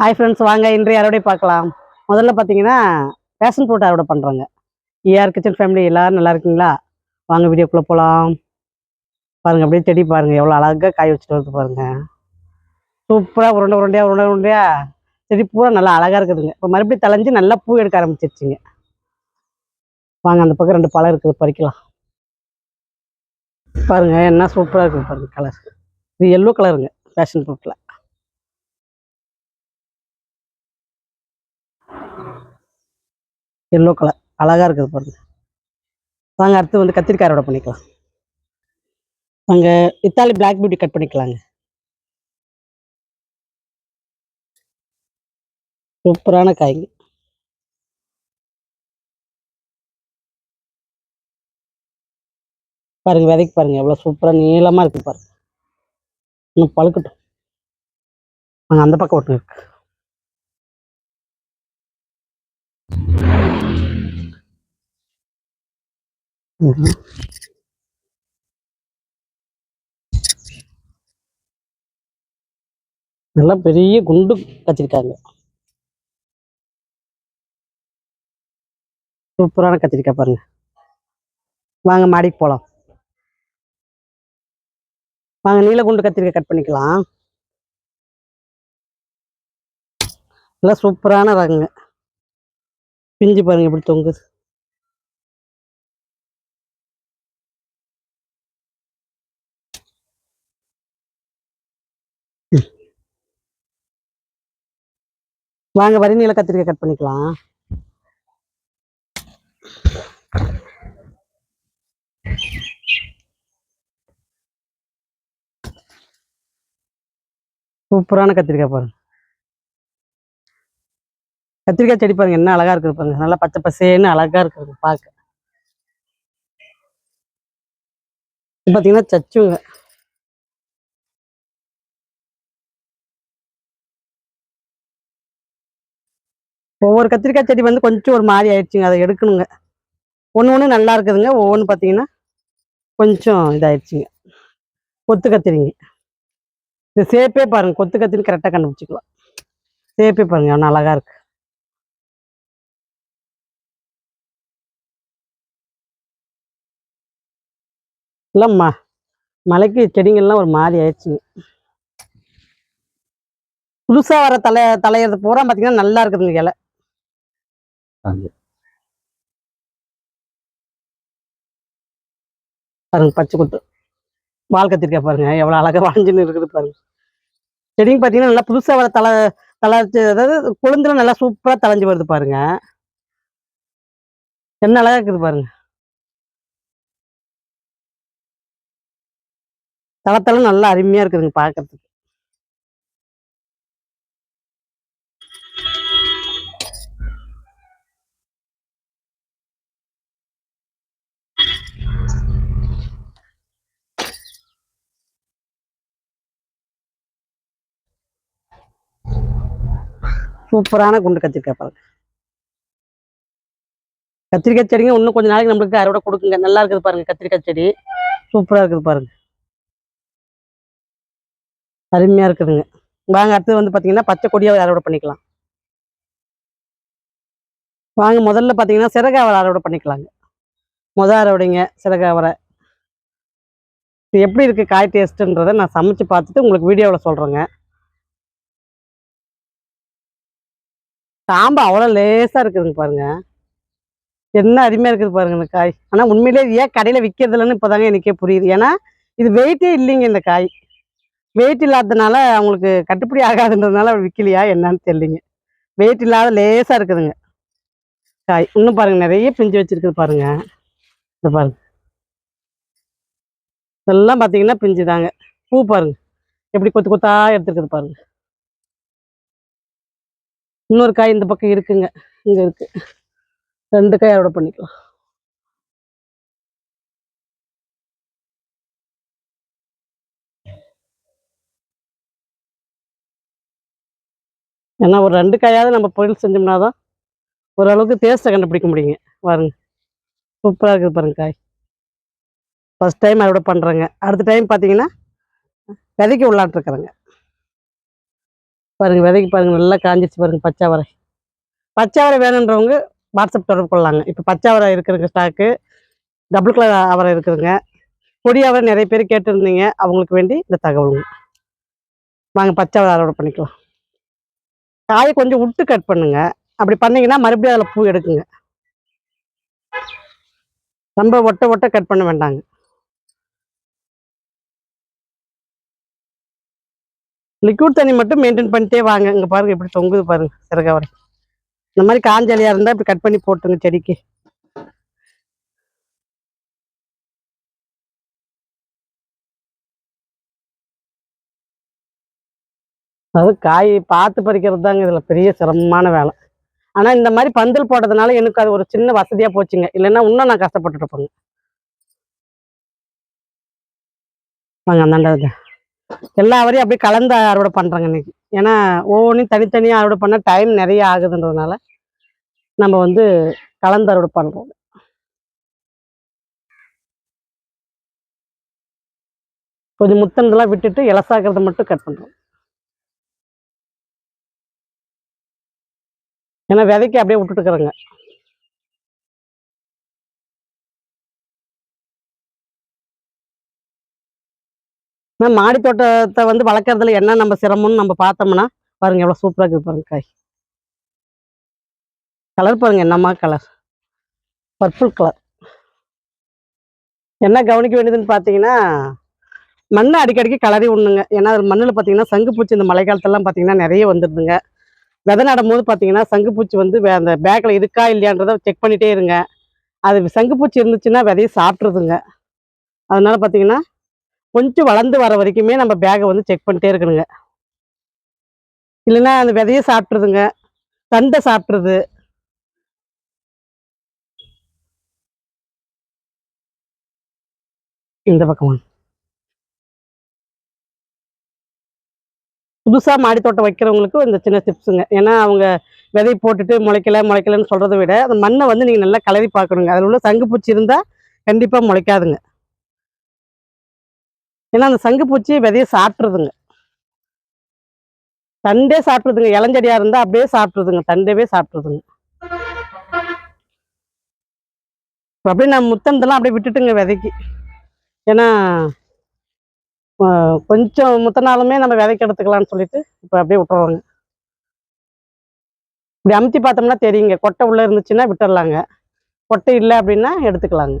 Hi friends வாங்க இன்றைய அறுவடை பார்க்கலாம். முதல்ல பார்த்தீங்கன்னா பேஷன் ஃப்ரூட் அறுவடை பண்ணுறாங்க ஏஆர் கிச்சன் ஃபேமிலி எல்லாரும் நல்லா இருக்கீங்களா? வாங்க வீடியோக்குள்ளே போகலாம் பாருங்கள் அப்படியே செடி பாருங்கள் எவ்வளோ அழகாக காய் வச்சுட்டு வருது பாருங்கள் சூப்பராக உருண்டை உருண்டையாக உருண்டை உருண்டையாக செடி பூரா நல்லா அழகாக இருக்குதுங்க. இப்போ மறுபடியும் தலைஞ்சி நல்லா பூ எடுக்க ஆரம்பிச்சிருச்சுங்க. வாங்க அந்த பக்கம் ரெண்டு பழம் இருக்குது பறிக்கலாம். பாருங்கள் என்ன சூப்பராக இருக்குது பாருங்கள் கலர் இது எல்லோ கலருங்க பேஷன் ஃப்ரூட்டில் எல்லோ கலர் அழகா இருக்குது பாருங்க. வாங்க அடுத்து வந்து கத்திரிக்காயோட பண்ணிக்கலாம். வாங்க இத்தாலி பிளாக் பியூட்டி கட் பண்ணிக்கலாங்க. சூப்பரான காய்ங்க. பாருங்க விதைக்கு பாருங்க எவ்வளோ சூப்பராக நீளமாக இருக்குது பாருங்க. இன்னும் பழுக்கட்டும். அங்கே அந்த பக்கம் ஒட்டு இருக்கு. நல்லா பெரிய குண்டு கத்திரிக்காங்க. சூப்பரான கத்திரிக்காய் பாருங்க. வாங்க மாடிக்கு போகலாம் வாங்க நீல குண்டு கத்திரிக்காய் கட் பண்ணிக்கலாம். நல்லா சூப்பரான ரகங்க. பிஞ்சு பாருங்க எப்படி தொங்குது. வாங்க வரி நீல கத்திரிக்காய் கட் பண்ணிக்கலாம். சூப்பரான கத்திரிக்காய் பாருங்க. கத்திரிக்காய் செடி பாருங்க என்ன அழகா இருக்குது பாருங்க. நல்லா பச்சை பசேன்னு அழகா இருக்குது பார்க்க பாத்தீங்கன்னா பார்த்தீங்கன்னா சச்சுங்க. ஒவ்வொரு கத்திரிக்காய் செடி வந்து கொஞ்சம் ஒரு மாதிரி ஆயிடுச்சுங்க அதை எடுக்கணுங்க. ஒன்று ஒன்று நல்லா இருக்குதுங்க ஒவ்வொன்று பார்த்தீங்கன்னா கொஞ்சம் இதாயிடுச்சுங்க. கொத்து கத்திரிங்க. இந்த சேப்பே பாருங்க கொத்து கத்திரி கரெக்டாக கண்டுபிடிச்சிக்கலாம். சேப்பே பாருங்க ஒன்று அழகா இருக்கு. இல்லைம்மா மலைக்கு செடிங்கள்லாம் ஒரு மாதிரி ஆயிடுச்சுங்க. புதுசாக வர தலை தலையிறது பூரா பார்த்தீங்கன்னா நல்லா இருக்குதுங்க இலை. பாருங்க பச்சை குத்து. வால் கத்திரிக்காய் பாருங்க எவ்வளோ அழகா வளைஞ்சுன்னு இருக்குது பாருங்க. செடிங்க பார்த்தீங்கன்னா நல்லா புதுசா வர தலை தளர்ச்சி அதாவது கொழுந்துல நல்லா சூப்பரா தளைஞ்சு வருது பாருங்க. என்ன அழகா இருக்குது பாருங்க. தளத்தளம் நல்லா அருமையா இருக்குதுங்க பார்க்கறதுக்கு சூப்பரான குண்டு கத்திரிக்காய் பாருங்க. கத்திரிக்காய் செடிங்க இன்னும் கொஞ்சம் நாளைக்கு நம்மளுக்கு அறுவடை கொடுக்குங்க. நல்லா இருக்குது பாருங்க கத்திரிக்காய் செடி. சூப்பரா இருக்குது பாருங்க. அருமையா இருக்குதுங்க. வாங்க அடுத்தது வந்து பாத்தீங்கன்னா பச்சை கொடியை அறுவடை பண்ணிக்கலாம். வாங்க முதல்ல பாத்தீங்கன்னா சிறகாவரை அறுவடை பண்ணிக்கலாங்க. முத அறுவடைங்க சிறகாவரை இது எப்படி இருக்கு காய் டேஸ்ட்டுன்றதை நான் சமைச்சு பார்த்துட்டு உங்களுக்கு வீடியோவில் சொல்றேங்க. காம்பு அவ்வளோ லேசாக இருக்குதுங்க பாருங்க. என்ன அருமையாக இருக்குது பாருங்க இந்த காய். ஆனால் உண்மையிலே ஏன் கடையில் விற்கிறதுலன்னு இப்போதாங்க எனக்கே புரியுது. ஏன்னா இது வெயிட்டே இல்லைங்க இந்த காய். வெயிட் இல்லாததுனால அவங்களுக்கு கட்டுப்படி ஆகாதுன்றதுனால அவர் விற்கலையா என்னன்னு தெரியலிங்க. வெயிட் இல்லாத லேசாக இருக்குதுங்க. காய். இன்னும் பாருங்க நிறைய பிஞ்சு வச்சிருக்குது பாருங்க. இந்த பாருங்க. இதெல்லாம் பார்த்தீங்கன்னா பிஞ்சு தாங்க பூ பாருங்க. எப்படி கொத்து கொத்தா எடுத்துருக்குது பாருங்கள் இன்னொரு காய் இந்த பக்கம் இருக்குங்க. இங்க இருக்கு. ரெண்டு காய் அறுவடை பண்ணிக்கலாம். ஏன்னா ஒரு ரெண்டு காயாவது நம்ம பொரியல் செஞ்சோம்னா தான் ஓரளவுக்கு டேஸ்ட்டை கண்டுபிடிக்க முடியுங்க. பாருங்க. சூப்பராக இருக்குது பாருங்க காய். ஃபர்ஸ்ட் டைம் அறுவடை பண்ணுறேங்க அடுத்த டைம் பார்த்தீங்கன்னா விதைக்கு உள்ளாட்டுருக்குறேங்க. பாருங்கள் விதைக்கு பாருங்கள் நல்லா காஞ்சிச்சு பாருங்கள் பச்சை அவரை. பச்சை அவரை வேணுன்றவங்க வாட்ஸ்அப் தொடர்பு கொள்ளலாங்க இப்போ பச்சை அவரை இருக்குதுங்க ஸ்டாக்கு டபுள் கலர் அவரை இருக்குதுங்க. பொடி அவரை நிறைய பேர் கேட்டிருந்தீங்க. அவங்களுக்கு வேண்டி இந்த தகவலுங்க வாங்க பச்சை அவரை அறுவடை பண்ணிக்கலாம். காயை கொஞ்சம் விட்டு கட் பண்ணுங்க. அப்படி பண்ணிங்கன்னா மறுபடியும் அதில் பூ எடுக்குங்க. ரொம்ப ஒட்ட ஒட்ட கட் பண்ண வேண்டாங்க. லிக்விட் தண்ணி மட்டும் மெயின்டைன் பண்ணிட்டே வாங்க. இங்க பாருங்க எப்படி தொங்குது பாருங்க சிறகவரை இந்த மாதிரி காஞ்சலியாக இருந்தா இப்படி கட் பண்ணி போட்டுங்க செடிக்கு. அதாவது காய் பார்த்து பறிக்கிறது தாங்க இதுல பெரிய சிரமமான வேலை. ஆனா இந்த மாதிரி பந்தல் போட்டதுனால எனக்கு அது ஒரு சின்ன வசதியா போச்சுங்க. இல்லைன்னா இன்னும் நான் கஷ்டப்பட்டுட்டு இருப்பேங்க. வாங்க அந்தாண்டா எல்லா வரையும் அப்படியே கலந்து அறுவடை பண்றாங்க இன்னைக்கு. ஏன்னா ஒவ்வொன்றையும் தனித்தனியாக அறுவடை பண்ணால் டைம் நிறைய ஆகுதுன்றதுனால நம்ம வந்து கலந்து அறுவடை பண்றோம். கொஞ்சம் முத்தனதெல்லாம் விட்டுட்டு இலசாக்கிறத மட்டும் கட் பண்றோம். ஏன்னா விதைக்கு அப்படியே விட்டுட்டுக்கிறேங்க மேம் மாடி தோட்டத்தை வந்து வளர்க்குறதுல என்ன நம்ம சிரமம்னு நம்ம பார்த்தோம்னா பாருங்க எவ்வளோ சூப்பராக இருக்குது பாருங்க காய். கலர் பாருங்க என்னம்மா கலர் பர்பிள் கலர் என்ன கவனிக்க வேண்டியதுன்னு பார்த்தீங்கன்னா மண்ணை அடிக்கடிக்கு கலரி விடணுங்க ஏன்னா அது மண்ணில் பார்த்தீங்கன்னா சங்குப்பூச்சி இந்த மழை காலத்துலலாம் பார்த்தீங்கன்னா நிறைய வந்துடுதுங்க விதை நடும்போது பார்த்தீங்கன்னா சங்குப்பூச்சி வந்து அந்த பேக்கில் இருக்கா இல்லையான்றதை செக் பண்ணிகிட்டே இருங்க. அது சங்குப்பூச்சி இருந்துச்சுன்னா விதையை சாப்பிட்ருதுங்க அதனால பார்த்தீங்கன்னா கொஞ்சம் வளர்ந்து வர வரைக்குமே நம்ம பேகை வந்து செக் பண்ணிட்டே இருக்கணுங்க. இல்லைன்னா அந்த விதையை சாப்பிட்ருதுங்க தண்டை சாப்பிட்ருது இந்த பக்கம்? புதுசாக மாடி தோட்டம் வைக்கிறவங்களுக்கு இந்த சின்ன டிப்ஸுங்க ஏன்னா அவங்க விதை போட்டுட்டு முளைக்கல முளைக்கலன்னு சொல்கிறத விட அந்த மண்ணை வந்து நீங்கள் நல்லா கலரி பார்க்கணுங்க. அதில் உள்ள சங்குப்பூச்சி இருந்தால் கண்டிப்பாக முளைக்காதுங்க. ஏன்னா அந்த சங்குப்பூச்சி விதையை சாப்பிட்ருதுங்க தண்டே சாப்பிட்ருதுங்க இளஞ்செடியா இருந்தா அப்படியே சாப்பிட்ருதுங்க தண்டவே சாப்பிட்ருதுங்க அப்படியே நான் முத்தனதெல்லாம் அப்படியே விட்டுட்டுங்க விதைக்கு. ஏன்னா கொஞ்சம் முத்தினாலுமே நம்ம விதைக்கு எடுத்துக்கலாம்னு சொல்லிட்டு இப்போ அப்படியே விட்டுருவாங்க இப்படி அமுத்தி பார்த்தோம்னா தெரியுங்க. கொட்டை உள்ளே இருந்துச்சுன்னா விட்டுறலாங்க கொட்டை இல்லை அப்படின்னா எடுத்துக்கலாங்க.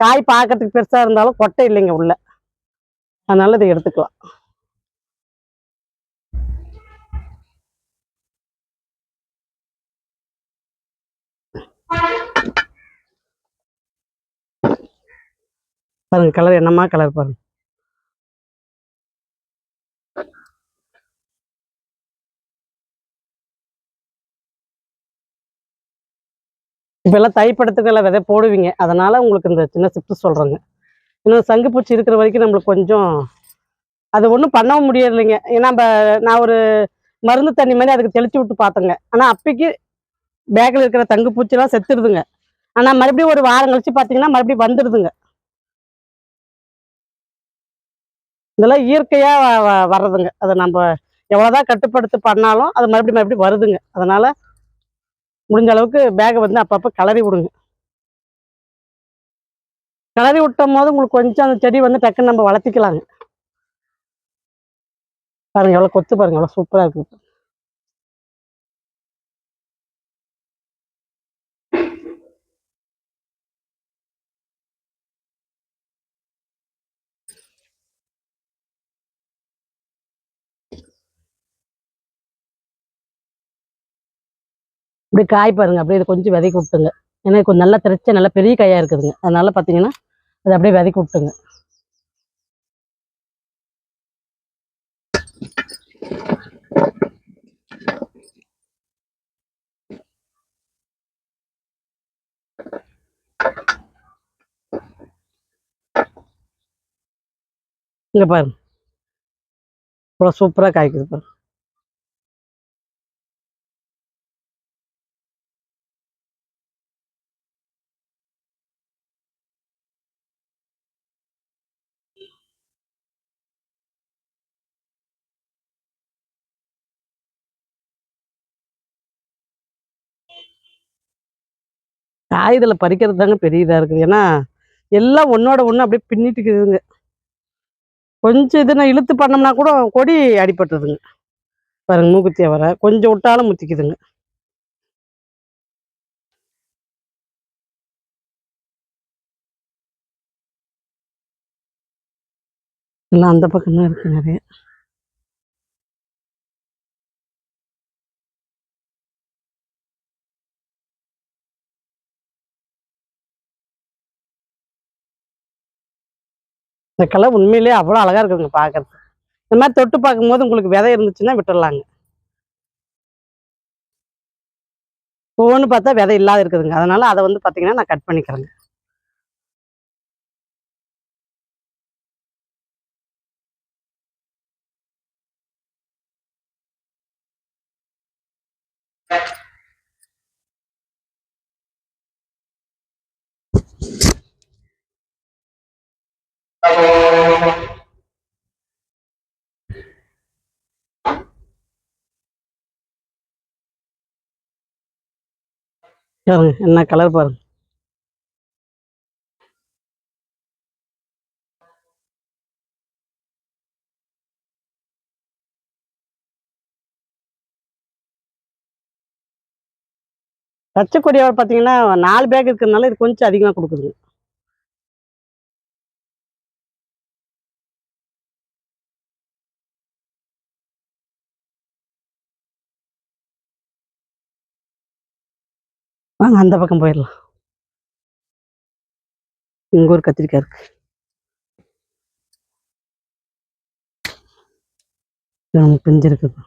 காய் பார்க்கறதுக்கு பெருசா இருந்தாலும் கொட்டை இல்லைங்க உள்ள. அதனால இதை எடுத்துக்கலாம். பாருங்க கலர் என்னம்மா கலர் பாருங்க. இப்ப எல்லாம் தைப்படத்துக்கு விதை போடுவீங்க. அதனால உங்களுக்கு இந்த சின்ன சிப்ஸ் சொல்கிறேங்க இன்னும் சங்குப்பூச்சி இருக்கிற வரைக்கும் நம்மளுக்கு கொஞ்சம் அது ஒன்றும் பண்ணவும் முடியலைங்க. ஏன்னா நம்ம நான் ஒரு மருந்து தண்ணி மாதிரி அதுக்கு தெளிச்சு விட்டு பார்த்தேங்க. ஆனால் அப்பைக்கு பேக்கில் இருக்கிற தங்குப்பூச்சிலாம் செத்துடுதுங்க ஆனால் மறுபடியும் ஒரு வாரம் கழிச்சு பார்த்தீங்கன்னா மறுபடியும் வந்துடுதுங்க இதெல்லாம் இயற்கையாக வ வர்றதுங்க. அதை நம்ம எவ்வளோதான் கட்டுப்படுத்தி பண்ணாலும் அது மறுபடியும் மறுபடியும் வருதுங்க. அதனால் முடிஞ்ச அளவுக்கு பேகை வந்து அப்பப்போ கலரி விடுங்க. கலரி விட்டும் போது உங்களுக்கு கொஞ்சம் அந்த செடி வந்து டக்குன்னு நம்ம வளர்த்திக்கலாங்க. பாருங்க எவ்வளோ கொத்து பாருங்க எவ்வளோ சூப்பராக இருக்குது இப்படி காய் பாருங்க அப்படியே இது கொஞ்சம் விதைக்கு விட்டுங்க ஏன்னா கொஞ்சம் நல்லா திரைச்ச நல்லா பெரிய காயாக இருக்குதுங்க. அதனால பார்த்தீங்கன்னா அதை அப்படியே விதைக்கு விட்டுங்க இங்கே பாருங்க. இவ்வளோ சூப்பராக காய்க்குது பாருங்க. காகிதில் பறிக்கிறது தாங்க பெரிய இதாக இருக்குது. ஏன்னா எல்லாம் ஒன்றோட ஒன்று அப்படியே பின்னிட்டுக்குதுங்க கொஞ்சம் இது நான் இழுத்து பண்ணோம்னா கூட கொடி அடிபட்டுதுங்க பாருங்க மூக்குத்தியை வர கொஞ்சம் விட்டாலும் முத்திக்குதுங்க. எல்லாம் அந்த பக்கம் தான் இருக்கு நிறைய. இந்த கலர் உண்மையிலேயே அவ்வளோ அழகா இருக்குதுங்க பார்க்கறது இந்த மாதிரி தொட்டு பார்க்கும்போது உங்களுக்கு விதை இருந்துச்சுன்னா விட்டுடலாங்க. ஒவ்வொன்று பார்த்தா விதை இல்லாத இருக்குதுங்க. அதனால அதை வந்து பார்த்தீங்கன்னா நான் கட் பண்ணிக்கிறேங்க. பாருங்க என்ன கலர் பாருங்க பச்சை கொடியோட பார்த்தீங்கன்னா நாலு பேக் இருக்கிறதுனால இது கொஞ்சம் அதிகமாக கொடுக்குதுங்க. வாங்க அந்த பக்கம் போயிடலாம் இங்கே ஒரு கத்திரிக்காய் இருக்கு. நமக்கு பிஞ்சிருக்குது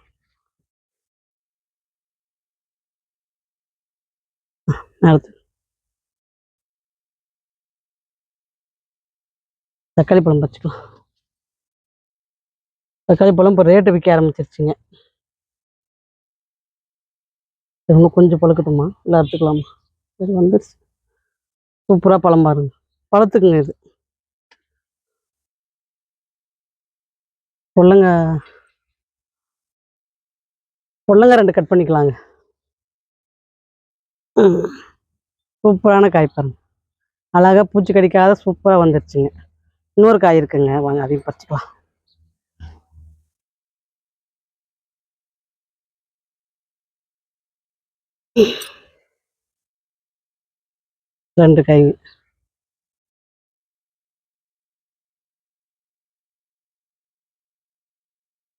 அடுத்து தக்காளி பழம் பறிச்சுக்கலாம். தக்காளி பழம் இப்போ ரேட்டு விற்க ஆரம்பிச்சிருச்சுங்க. இன்னும் கொஞ்சம் பழுக்கட்டுமா இல்லை அறுத்துக்கலாமா இது வந்துருச்சு. சூப்பராக பழம் பாருங்க. பழத்துக்குங்க இது. பொள்ளங்க பொள்ளங்க ரெண்டு கட் பண்ணிக்கலாங்க. சூப்பரான காய் பாருங்க. அழகா பூச்சி கடிக்காத சூப்பராக வந்துருச்சுங்க. இன்னொரு காய் இருக்குங்க. வாங்க அதையும் பறிச்சிக்கலாம். ரெண்டு கை.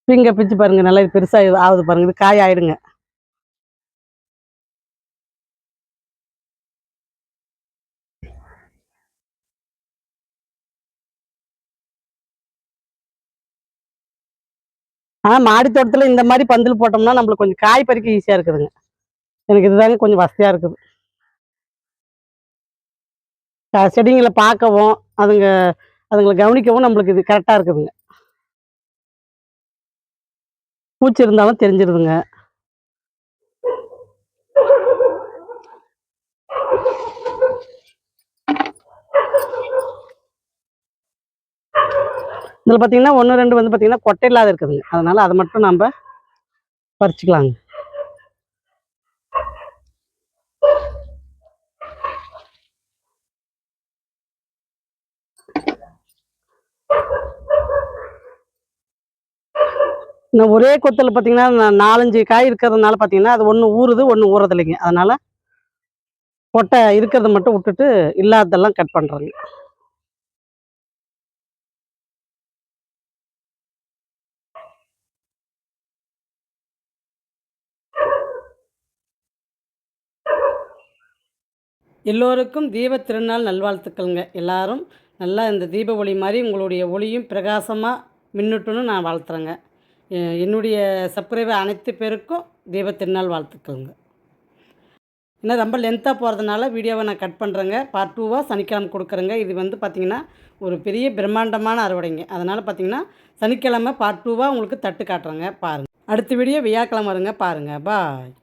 பிங்க பிச்சு பாருங்க நல்லா இது பெருசா இது ஆகுது பாருங்க இது காய் ஆயிடுங்க. ஆனா மாடி தோட்டத்துல இந்த மாதிரி பந்தல் போட்டோம்னா நம்மளுக்கு கொஞ்சம் காய் பறிக்க ஈஸியா இருக்குதுங்க. எனக்கு இதுதாங்க கொஞ்சம் வசதியாக இருக்குது. செடிங்களை பார்க்கவும் அதுங்க அதுங்களை கவனிக்கவும் நம்மளுக்கு இது கரெக்டாக இருக்குதுங்க. பூச்சி இருந்தாலும் தெரிஞ்சிருதுங்க. இதில் பார்த்தீங்கன்னா ஒன்று ரெண்டு வந்து பார்த்தீங்கன்னா கொட்டை இல்லாத இருக்குதுங்க. அதனால் அதை மட்டும் நம்ம பறிச்சுக்கலாங்க. இந்த ஒரே கொத்தில் பார்த்தீங்கன்னா நாலஞ்சு காய் இருக்கிறதுனால பார்த்தீங்கன்னா அது ஒன்று ஊறுது ஒன்று ஊறது இல்லைங்க அதனால் கொட்டை இருக்கிறத மட்டும் விட்டுட்டு இல்லாததெல்லாம் கட் பண்ணுறேங்க எல்லோருக்கும் தீப திருநாள் நல்வாழ்த்துக்கள்ங்க. எல்லாரும் நல்லா இந்த தீப ஒளி மாதிரி உங்களுடைய ஒளியும் பிரகாசமாக மின்னுட்டுன்னு நான் வாழ்த்துறேங்க. என்னுடைய சப்ஸ்கிரைபர் அனைத்து பேருக்கும் தீப திருநாள் வாழ்த்துக்கள்ங்க. ஏன்னா ரொம்ப லென்த்தாக போகிறதுனால வீடியோவை நான் கட் பண்ணுறேங்க பார்ட் டூவாக சனிக்கிழமை கொடுக்குறேங்க. இது வந்து பார்த்திங்கன்னா ஒரு பெரிய பிரம்மாண்டமான அறுவடைங்க. அதனால் பார்த்திங்கன்னா சனிக்கிழமை பார்ட் டூவாக உங்களுக்கு தட்டு காட்டுறேங்க. பாருங்கள் அடுத்த வீடியோ வியாக்கிழமை வருங்க. பாருங்கள் பாய்